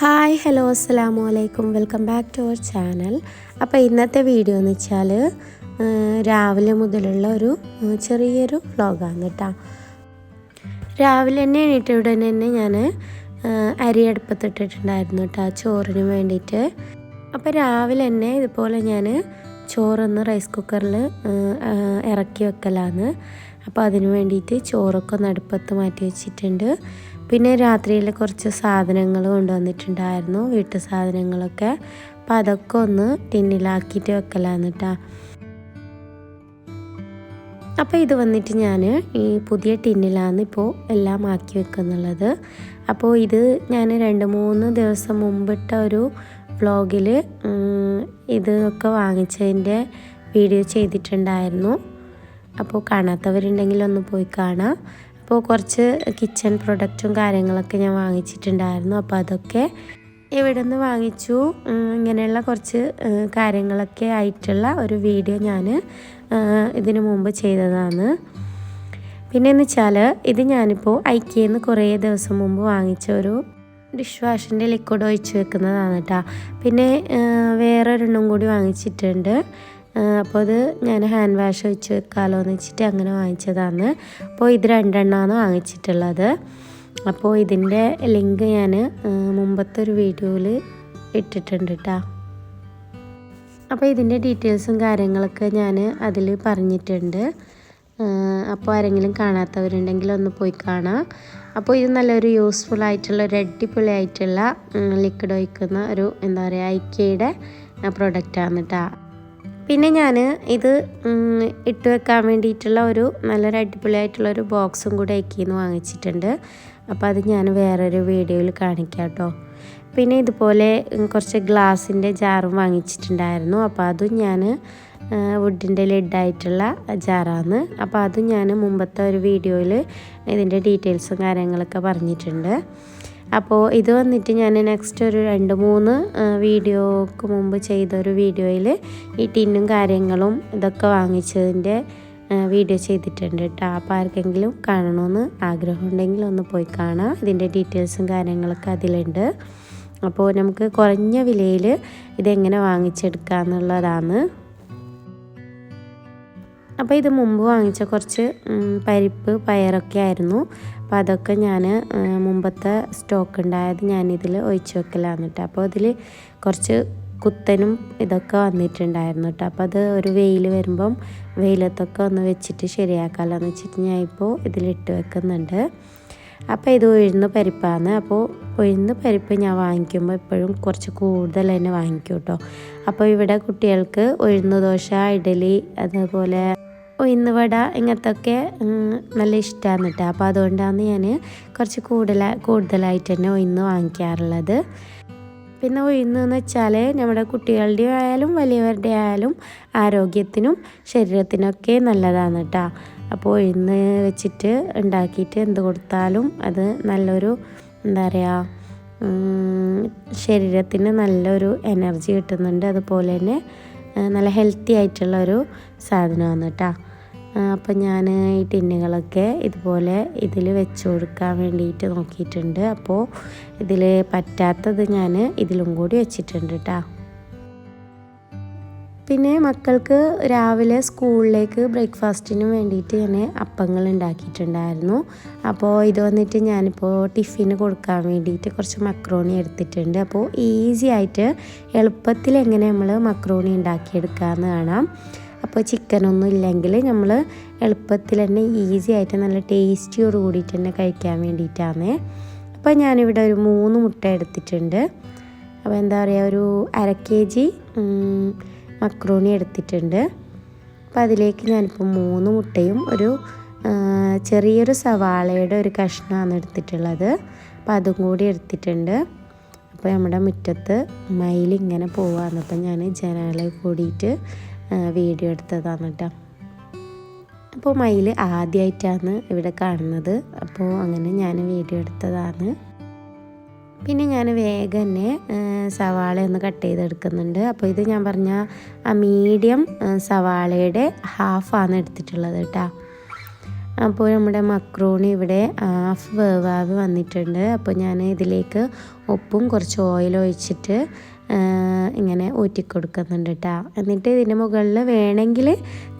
Hi hello അസ്സാമു അലൈക്കും. Welcome back to our channel. അപ്പോൾ ഇന്നത്തെ വീഡിയോ എന്ന് വെച്ചാൽ രാവിലെ മുതലുള്ള ഒരു ചെറിയൊരു വ്ളോഗാണ് കേട്ടോ. രാവിലെ തന്നെ എണീറ്റ ഉടനെ തന്നെ ഞാൻ അരി അടുപ്പത്തിട്ടിട്ടുണ്ടായിരുന്നു കേട്ടോ ചോറിന് വേണ്ടിയിട്ട് അപ്പോൾ രാവിലെ തന്നെ ഇതുപോലെ ഞാൻ ചോറൊന്ന് റൈസ് കുക്കറിൽ ഇറക്കി വെക്കലാണ് അപ്പോൾ അതിന് വേണ്ടിയിട്ട് ചോറൊക്കെ ഒന്ന് അടുപ്പത്ത് മാറ്റി വെച്ചിട്ടുണ്ട്. പിന്നെ രാത്രിയിൽ കുറച്ച് സാധനങ്ങൾ കൊണ്ടുവന്നിട്ടുണ്ടായിരുന്നു. വീട്ടു സാധനങ്ങളൊക്കെ അപ്പം അതൊക്കെ ഒന്ന് ടിന്നിലാക്കിയിട്ട് വെക്കലാന്നിട്ടാ കേട്ടോ അപ്പോൾ ഇത് വന്നിട്ട് ഞാൻ ഈ പുതിയ ടിന്നിലാണ് ഇപ്പോൾ എല്ലാം ആക്കി വെക്കുന്നുള്ളത്. അപ്പോൾ ഇത് ഞാൻ രണ്ട് മൂന്ന് ദിവസം മുമ്പിട്ട ഒരു വ്ളോഗിൽ ഇതൊക്കെ വാങ്ങിച്ചതിന്റെ വീഡിയോ ചെയ്തിട്ടുണ്ടായിരുന്നു. അപ്പോൾ കാണാത്തവരുണ്ടെങ്കിൽ ഒന്ന് പോയി കാണാം. അപ്പോൾ കുറച്ച് കിച്ചൺ പ്രൊഡക്റ്റും കാര്യങ്ങളൊക്കെ ഞാൻ വാങ്ങിച്ചിട്ടുണ്ടായിരുന്നു. അപ്പോൾ അതൊക്കെ ഇവിടെ നിന്ന് വാങ്ങിച്ചു ഇങ്ങനെയുള്ള കുറച്ച് കാര്യങ്ങളൊക്കെ ആയിട്ടുള്ള ഒരു വീഡിയോ ഞാൻ ഇതിനു മുമ്പ് ചെയ്തതാണ്. പിന്നെ എന്ന് വെച്ചാൽ ഇത് ഞാനിപ്പോൾ ഐക്യയിൽ നിന്ന് കുറേ ദിവസം മുമ്പ് വാങ്ങിച്ച ഒരു ഡിഷ് വാഷിന്റെ ലിക്വിഡ് ഒഴിച്ച് വെക്കുന്നതാണ് കേട്ടോ പിന്നെ വേറൊരെണ്ണം കൂടി വാങ്ങിച്ചിട്ടുണ്ട്. അപ്പോൾ അത് ഞാൻ ഹാൻഡ് വാഷ് വെച്ച് വെക്കാമല്ലോ എന്ന് വെച്ചിട്ട് അങ്ങനെ വാങ്ങിച്ചതാണ്. അപ്പോൾ ഇത് രണ്ടെണ്ണമാണ് വാങ്ങിച്ചിട്ടുള്ളത്. അപ്പോൾ ഇതിന്റെ ലിങ്ക് ഞാൻ മുമ്പത്തെ ഒരു വീഡിയോയിൽ ഇട്ടിട്ടുണ്ട് കേട്ടോ അപ്പോൾ ഇതിന്റെ ഡീറ്റെയിൽസും കാര്യങ്ങളൊക്കെ ഞാൻ അതിൽ പറഞ്ഞിട്ടുണ്ട്. അപ്പോൾ ആരെങ്കിലും കാണാത്തവരുണ്ടെങ്കിൽ ഒന്ന് പോയി കാണാം. അപ്പോൾ ഇത് നല്ലൊരു യൂസ്ഫുൾ ആയിട്ടുള്ള ഒരു അടിപൊളി ആയിട്ടുള്ള ലിക്വിഡ് ഒഴിക്കുന്ന ഒരു എന്താ പറയുക ഐക്കയുടെ പ്രൊഡക്റ്റാണ് കേട്ടോ പിന്നെ ഞാൻ ഇത് ഇട്ട് വെക്കാൻ വേണ്ടിയിട്ടുള്ള ഒരു നല്ലൊരു അടിപൊളിയായിട്ടുള്ള ഒരു ബോക്സും കൂടെ എക്കിന്ന് വാങ്ങിച്ചിട്ടുണ്ട്. അപ്പോൾ അത് ഞാൻ വേറൊരു വീഡിയോയിൽ കാണിക്കാം കേട്ടോ പിന്നെ ഇതുപോലെ കുറച്ച് ഗ്ലാസിന്റെ ജാറും വാങ്ങിച്ചിട്ടുണ്ടായിരുന്നു. അപ്പോൾ അതും ഞാൻ വുഡിന്റെ ലിഡായിട്ടുള്ള ജാറാണ് അപ്പോൾ അതും ഞാൻ മുമ്പത്തെ ഒരു വീഡിയോയിൽ ഇതിന്റെ ഡീറ്റെയിൽസും കാര്യങ്ങളൊക്കെ പറഞ്ഞിട്ടുണ്ട്. അപ്പോൾ ഇത് വന്നിട്ട് ഞാൻ നെക്സ്റ്റ് ഒരു രണ്ട് മൂന്ന് വീഡിയോക്ക് മുമ്പ് ചെയ്ത ഒരു വീഡിയോയിൽ ഈ ടിന്നും കാര്യങ്ങളും ഇതൊക്കെ വാങ്ങിച്ചതിന്റെ വീഡിയോ ചെയ്തിട്ടുണ്ട് കേട്ടോ അപ്പോൾ ആർക്കെങ്കിലും കാണണമെന്ന് ആഗ്രഹമുണ്ടെങ്കിൽ ഒന്ന് പോയി കാണാം. ഇതിന്റെ ഡീറ്റെയിൽസും കാര്യങ്ങളൊക്കെ അതിലുണ്ട്. അപ്പോൾ നമുക്ക് കുറഞ്ഞ വിലയിൽ ഇതെങ്ങനെ വാങ്ങിച്ചെടുക്കുക എന്നുള്ളതാണ് അപ്പോൾ ഇത് മുമ്പ് വാങ്ങിച്ച കുറച്ച് പരിപ്പ് പയറൊക്കെ ആയിരുന്നു. അപ്പോൾ അതൊക്കെ ഞാൻ മുമ്പത്തെ സ്റ്റോക്ക് ഉണ്ടായത് ഞാനിതിൽ ഒഴിച്ചു വെക്കലാണ് കേട്ടോ. അപ്പോൾ അതിൽ കുറച്ച് കുത്തനും ഇതൊക്കെ വന്നിട്ടുണ്ടായിരുന്നു കേട്ടോ. അപ്പോൾ അത് ഒരു വെയിൽ വരുമ്പം വെയിലത്തൊക്കെ ഒന്ന് വെച്ചിട്ട് ശരിയാക്കാമല്ലോ എന്ന് വെച്ചിട്ട് ഞാൻ ഇപ്പോൾ ഇതിലിട്ട് വെക്കുന്നുണ്ട്. അപ്പോൾ ഇത് ഉഴുന്ന് പരിപ്പാണ്. അപ്പോൾ ഉഴുന്ന് പരിപ്പ് ഞാൻ വാങ്ങിക്കുമ്പോൾ എപ്പോഴും കുറച്ച് കൂടുതൽ തന്നെ വാങ്ങിക്കും കേട്ടോ. അപ്പോൾ ഇവിടെ കുട്ടികൾക്ക് ഉഴുന്ന് ദോശ ഇഡലി അതേപോലെ ഉഴുന്ന് വട ഇങ്ങനത്തൊക്കെ നല്ല ഇഷ്ടമാണ് കേട്ടോ അപ്പോൾ അതുകൊണ്ടാണ് ഞാൻ കുറച്ച് കൂടുതൽ കൂടുതലായിട്ട് തന്നെ ഉഴുന്ന് വാങ്ങിക്കാറുള്ളത്. പിന്നെ ഉഴുന്ന് എന്ന് വെച്ചാൽ നമ്മുടെ കുട്ടികളുടെ ആയാലും വലിയവരുടെ ആയാലും ആരോഗ്യത്തിനും ശരീരത്തിനൊക്കെ നല്ലതാണ് കേട്ടോ അപ്പോൾ ഉഴുന്ന് വെച്ചിട്ട് ഉണ്ടാക്കിയിട്ട് എന്ത് കൊടുത്താലും അത് നല്ലൊരു എന്താ പറയുക ശരീരത്തിന് നല്ലൊരു എനർജി കിട്ടുന്നുണ്ട്. അതുപോലെ തന്നെ നല്ല ഹെൽത്തി ആയിട്ടുള്ള ഒരു സാധനമാണ് കേട്ടോ അപ്പം ഞാൻ ഈ ടിന്നുകളൊക്കെ ഇതുപോലെ ഇതിൽ വെച്ച് കൊടുക്കാൻ വേണ്ടിയിട്ട് നോക്കിയിട്ടുണ്ട്. അപ്പോൾ ഇതിൽ പറ്റാത്തത് ഞാൻ ഇതിലും കൂടി വെച്ചിട്ടുണ്ട് കേട്ടോ പിന്നെ മക്കൾക്ക് രാവിലെ സ്കൂളിലേക്ക് ബ്രേക്ക്ഫാസ്റ്റിന് വേണ്ടിയിട്ട് ഞാൻ അപ്പങ്ങൾ ഉണ്ടാക്കിയിട്ടുണ്ടായിരുന്നു. അപ്പോൾ ഇത് വന്നിട്ട് ഞാനിപ്പോൾ ടിഫിന് കൊടുക്കാൻ വേണ്ടിയിട്ട് കുറച്ച് മക്രോണി എടുത്തിട്ടുണ്ട്. അപ്പോൾ ഈസി ആയിട്ട് എളുപ്പത്തിൽ എങ്ങനെ നമ്മൾ മക്രോണി ഉണ്ടാക്കിയെടുക്കാമെന്ന് കാണാം. അപ്പോൾ ചിക്കനൊന്നും ഇല്ലെങ്കിൽ നമ്മൾ എളുപ്പത്തിൽ തന്നെ ഈസി ആയിട്ട് നല്ല ടേസ്റ്റിയോട് കൂടിയിട്ട് തന്നെ കഴിക്കാൻ വേണ്ടിയിട്ടാണ്. അപ്പോൾ ഞാനിവിടെ ഒരു മൂന്ന് മുട്ട എടുത്തിട്ടുണ്ട്. അപ്പോൾ എന്താ പറയുക ഒരു അര കെ ജി മക്രോണി എടുത്തിട്ടുണ്ട്. അപ്പോൾ അതിലേക്ക് ഞാനിപ്പോൾ മൂന്ന് മുട്ടയും ഒരു ചെറിയൊരു സവാളയുടെ ഒരു കഷ്ണമാണ് എടുത്തിട്ടുള്ളത്. അപ്പോൾ അതും കൂടി എടുത്തിട്ടുണ്ട്. അപ്പോൾ നമ്മുടെ മുറ്റത്ത് മയിലിങ്ങനെ പോവാന്ന് അപ്പം ഞാൻ ജനാലെ കൂടിയിട്ട് വീഡിയോ എടുത്തതാണ് കേട്ടോ അപ്പോൾ മയിൽ ആദ്യമായിട്ടാണ് ഇവിടെ കാണുന്നത്. അപ്പോൾ അങ്ങനെ ഞാൻ വീഡിയോ എടുത്തതാണ്. പിന്നെ ഞാൻ വേഗം തന്നെ സവാള ഒന്ന് കട്ട് ചെയ്തെടുക്കുന്നുണ്ട്. അപ്പോൾ ഇത് ഞാൻ പറഞ്ഞ ആ മീഡിയം സവാളയുടെ ഹാഫാണ് എടുത്തിട്ടുള്ളത് കേട്ടോ അപ്പോൾ നമ്മുടെ മക്രോണി ഇവിടെ ഹാഫ് വേവാവ് വന്നിട്ടുണ്ട്. അപ്പോൾ ഞാൻ ഇതിലേക്ക് ഉപ്പും കുറച്ച് ഓയിൽ ഒഴിച്ചിട്ട് ഇങ്ങനെ ഊറ്റി കൊടുക്കുന്നുണ്ട് കേട്ടോ എന്നിട്ട് ഇതിന്റെ മുകളിൽ വേണമെങ്കിൽ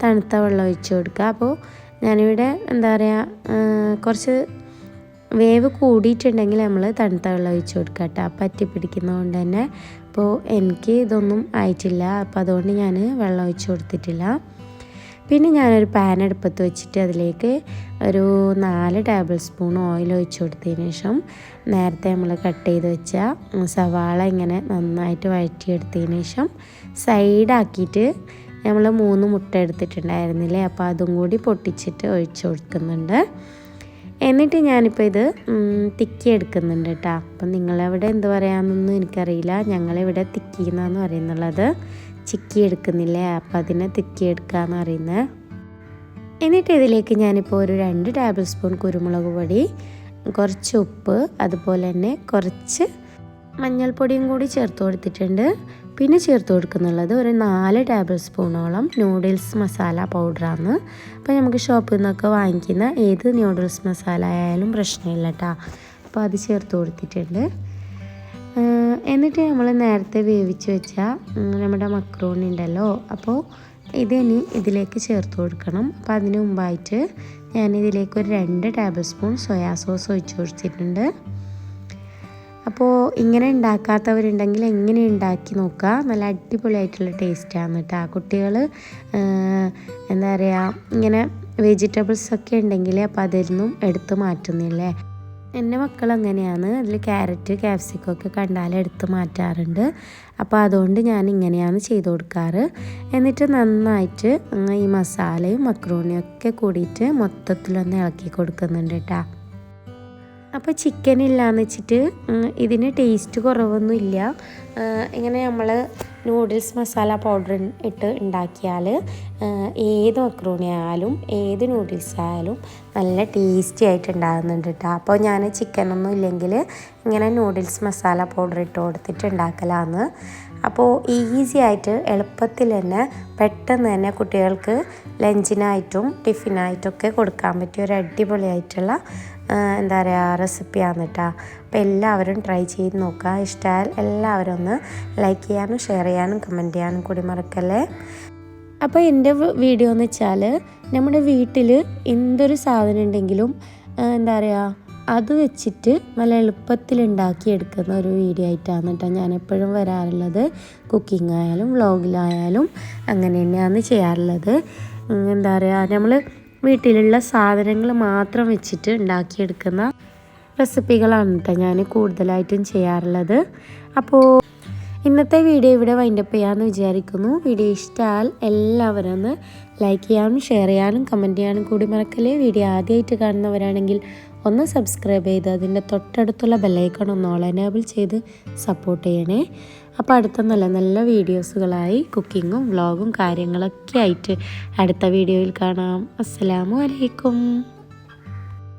തണുത്ത വെള്ളം ഒഴിച്ച് കൊടുക്കുക. അപ്പോൾ ഞാനിവിടെ എന്താ പറയുക കുറച്ച് വേവ് കൂടിയിട്ടുണ്ടെങ്കിൽ നമ്മൾ തണുത്ത വെള്ളം ഒഴിച്ച് കൊടുക്കുക കേട്ടോ പറ്റി പിടിക്കുന്നതുകൊണ്ട് തന്നെ. അപ്പോൾ എനിക്ക് ഇതൊന്നും ആയിട്ടില്ല. അപ്പോൾ അതുകൊണ്ട് ഞാൻ വെള്ളം ഒഴിച്ച് കൊടുത്തിട്ടില്ല. പിന്നെ ഞാനൊരു പാൻ അടുപ്പത്ത് വെച്ചിട്ട് അതിലേക്ക് ഒരു നാല് ടേബിൾ സ്പൂൺ ഓയിൽ ഒഴിച്ച് കൊടുത്തതിന് ശേഷം നേരത്തെ നമ്മൾ കട്ട് ചെയ്ത് വെച്ച സവാള ഇങ്ങനെ നന്നായിട്ട് വഴറ്റിയെടുത്തതിന് ശേഷം സൈഡാക്കിയിട്ട് നമ്മൾ മൂന്ന് മുട്ട എടുത്തിട്ടുണ്ടായിരുന്നില്ലേ? അപ്പോൾ അതും കൂടി പൊട്ടിച്ചിട്ട് ഒഴിച്ചു കൊടുക്കുന്നുണ്ട്. എന്നിട്ട് ഞാനിപ്പോൾ ഇത് തിക്കി എടുക്കുന്നുണ്ട് കേട്ടോ. അപ്പം നിങ്ങളെവിടെ എന്ത് പറയാമെന്നൊന്നും എനിക്കറിയില്ല. ഞങ്ങളിവിടെ തിക്കി എന്നാണ് പറയുന്നുള്ളത് ചിക്കി എടുക്കുന്നില്ലേ അപ്പം അതിനെ തിക്കി എടുക്കുക എന്ന് പറയുന്നത് എന്നിട്ട് ഇതിലേക്ക് ഞാനിപ്പോൾ ഒരു രണ്ട് ടേബിൾ സ്പൂൺ കുരുമുളക് പൊടി കുറച്ച് ഉപ്പ് അതുപോലെ തന്നെ കുറച്ച് മഞ്ഞൾപ്പൊടിയും കൂടി ചേർത്ത് കൊടുത്തിട്ടുണ്ട്. പിന്നെ ചേർത്ത് കൊടുക്കുന്നുള്ളത് ഒരു നാല് ടേബിൾ സ്പൂണോളം നൂഡിൽസ് മസാല പൗഡറാണ് അപ്പോൾ നമുക്ക് ഷോപ്പിൽ നിന്നൊക്കെ വാങ്ങിക്കുന്ന ഏത് നൂഡിൽസ് മസാല ആയാലും പ്രശ്നമില്ല കേട്ടോ അപ്പോൾ അത് ചേർത്ത് കൊടുത്തിട്ടുണ്ട്. എന്നിട്ട് നമ്മൾ നേരത്തെ വേവിച്ച് വെച്ച നമ്മുടെ മക്രോണി ഉണ്ടല്ലോ അപ്പോൾ ഇതിനി ഇതിലേക്ക് ചേർത്ത് കൊടുക്കണം. അപ്പോൾ അതിന് മുമ്പായിട്ട് ഞാനിതിലേക്ക് ഒരു രണ്ട് ടേബിൾ സ്പൂൺ സോയാ സോസ് ഒഴിച്ച് കൊടുത്തിട്ടുണ്ട്. അപ്പോൾ ഇങ്ങനെ ഉണ്ടാക്കാത്തവരുണ്ടെങ്കിൽ എങ്ങനെ ഉണ്ടാക്കി നോക്കുക? നല്ല അടിപൊളിയായിട്ടുള്ള ടേസ്റ്റാണ് കേട്ടോ കുട്ടികൾ എന്താ പറയുക ഇങ്ങനെ വെജിറ്റബിൾസ് ഒക്കെ ഉണ്ടെങ്കിൽ അപ്പോൾ അതിൽ എടുത്തു മാറ്റുന്നില്ലേ എന്റെ മക്കൾ അങ്ങനെയാണ്. അതിൽ ക്യാരറ്റ് ക്യാപ്സിക്കം ഒക്കെ കണ്ടാൽ എടുത്ത് മാറ്റാറുണ്ട്. അപ്പോൾ അതുകൊണ്ട് ഞാൻ ഇങ്ങനെയാണ് ചെയ്ത് കൊടുക്കാറ്. എന്നിട്ട് നന്നായിട്ട് ഈ മസാലയും മക്രോണിയും ഒക്കെ കൂടിയിട്ട് മൊത്തത്തിലൊന്ന് ഇളക്കി കൊടുക്കുന്നുണ്ട് കേട്ടോ അപ്പോൾ ചിക്കൻ ഇല്ലയെന്ന് വെച്ചിട്ട് ഇതിന് ടേസ്റ്റ് കുറവൊന്നും ഇല്ല ഇങ്ങനെ നമ്മൾ നൂഡിൽസ് മസാല പൗഡർ ഇട്ട് ഉണ്ടാക്കിയാൽ ഏത് മക്രോണി ആയാലും ഏത് നൂഡിൽസ് ആയാലും നല്ല ടേസ്റ്റി ആയിട്ട് ഉണ്ടാകുന്നുണ്ട് കേട്ടോ അപ്പോൾ ഞാൻ ചിക്കനൊന്നും ഇല്ലെങ്കിൽ ഇങ്ങനെ നൂഡിൽസ് മസാല പൗഡർ ഇട്ട് കൊടുത്തിട്ട് ഉണ്ടാക്കലാന്ന്. അപ്പോൾ ഈസി ആയിട്ട് എളുപ്പത്തിൽ തന്നെ പെട്ടെന്ന് തന്നെ കുട്ടികൾക്ക് ലഞ്ചിനായിട്ടും ടിഫിനായിട്ടൊക്കെ കൊടുക്കാൻ പറ്റിയ ഒരു അടിപൊളിയായിട്ടുള്ള എന്താ പറയുക റെസിപ്പിയാണ് കേട്ടോ അപ്പോൾ എല്ലാവരും ട്രൈ ചെയ്ത് നോക്കുക ഇഷ്ടമായാൽ എല്ലാവരും ഒന്ന് ലൈക്ക് ചെയ്യാനും ഷെയർ ചെയ്യാനും കമന്റ് ചെയ്യാനും കൂടി മറക്കല്ലേ? അപ്പോൾ എന്റെ വീഡിയോ എന്ന് വെച്ചാൽ നമ്മുടെ വീട്ടിൽ എന്തൊരു സാധനം ഉണ്ടെങ്കിലും എന്താ പറയുക അത് വെച്ചിട്ട് നല്ല എളുപ്പത്തിൽ ഉണ്ടാക്കിയെടുക്കുന്ന ഒരു വീഡിയോ ആയിട്ടാണ് കേട്ടോ ഞാൻ എപ്പോഴും വരാറുള്ളത്. കുക്കിംഗ് ആയാലും വ്ളോഗിലായാലും അങ്ങനെ തന്നെയാണ് ചെയ്യാറുള്ളത്. എന്താ പറയുക നമ്മൾ വീട്ടിലുള്ള സാധനങ്ങൾ മാത്രം വെച്ചിട്ട് ഉണ്ടാക്കിയെടുക്കുന്ന റെസിപ്പികളാണ് കേട്ടോ ഞാൻ കൂടുതലായിട്ടും ചെയ്യാറുള്ളത്. അപ്പോൾ ഇന്നത്തെ വീഡിയോ ഇവിടെ വൈൻഡപ്പ് ചെയ്യാമെന്ന് വിചാരിക്കുന്നു. വീഡിയോ ഇഷ്ടമായാൽ എല്ലാവരും ഒന്ന് ലൈക്ക് ചെയ്യാനും ഷെയർ ചെയ്യാനും കമന്റ് ചെയ്യാനും കൂടി മറക്കല്ലേ. വീഡിയോ ആദ്യമായിട്ട് കാണുന്നവരാണെങ്കിൽ ഒന്ന് സബ്സ്ക്രൈബ് ചെയ്ത് അതിന്റെ തൊട്ടടുത്തുള്ള ബെല്ലൈക്കൺ ഒന്ന് ഓൾ എനേബിൾ ചെയ്ത് സപ്പോർട്ട് ചെയ്യണേ. അപ്പോൾ അടുത്ത നല്ല നല്ല വീഡിയോസുകളായി കുക്കിങ്ങും വ്ളോഗും കാര്യങ്ങളൊക്കെ ആയിട്ട് അടുത്ത വീഡിയോയിൽ കാണാം. അസ്സലാമു അലൈക്കും.